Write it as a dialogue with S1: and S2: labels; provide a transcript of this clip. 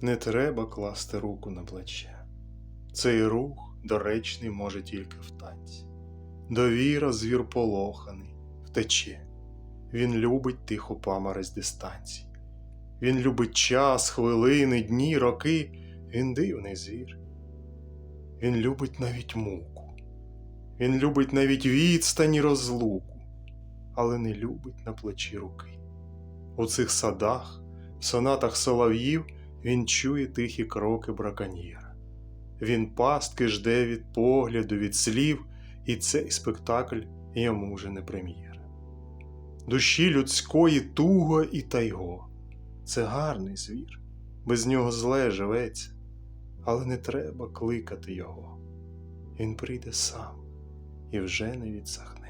S1: Не треба класти руку на плече. Цей рух доречний може тільки в танці. Довіра звір полоханий, втече. Він любить тиху паморозь дистанцій. Він любить час, хвилини, дні, роки. Він дивний звір. Він любить навіть муку. Він любить навіть відстань і розлуку, але не любить на плечі руки. У цих садах, в сонатах солов'їв він чує тихі кроки браконьєра. Він пастки жде від погляду, від слів, і цей спектакль йому вже не прем'єра. Душі людської туго і тайго. Це гарний звір, без нього зле живеться, але не треба кликати його. Він прийде сам і вже не відсахне.